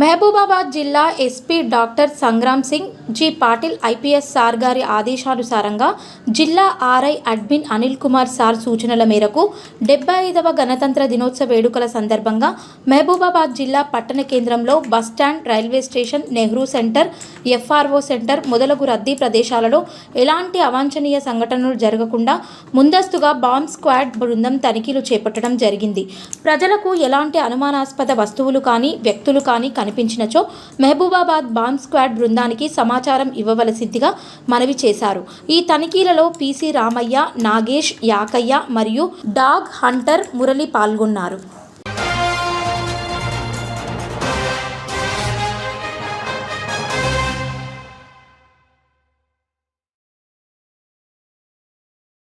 మహబూబాబాద్ జిల్లా SP doctor Sangram Singh G Patil IPS sir గారి ఆదేశానుసారంగా జిల్లా RI admin Anil Kumar sir సూచనల మేరకు డెబ్బై ఐదవ గణతంత్ర దినోత్సవ వేడుకల సందర్భంగా మహబూబాబాద్ జిల్లా పట్టణ కేంద్రంలో bus stand railway station Nehru centre FRO centre మొదలగు రద్దీ ప్రదేశాలలో ఎలాంటి అవాంఛనీయ సంఘటనలు జరగకుండా ముందస్తుగా బాంబ్ స్క్వాడ్ బృందం తనిఖీలు చేపట్టడం జరిగింది. ప్రజలకు ఎలాంటి అనుమానాస్పద వస్తువులు కానీ వ్యక్తులు కానీ కనిపించినచో మహబూబాబాద్ బాంబ్ స్క్వాడ్ బృందానికి సమాచారం ఇవ్వవలసిందిగా మనవి చేశారు. ఈ తనిఖీలలో పీసీ రామయ్య నాగేష్ యాకయ్య మరియు డాగ్ హంటర్ మురళి పాల్గొన్నారు.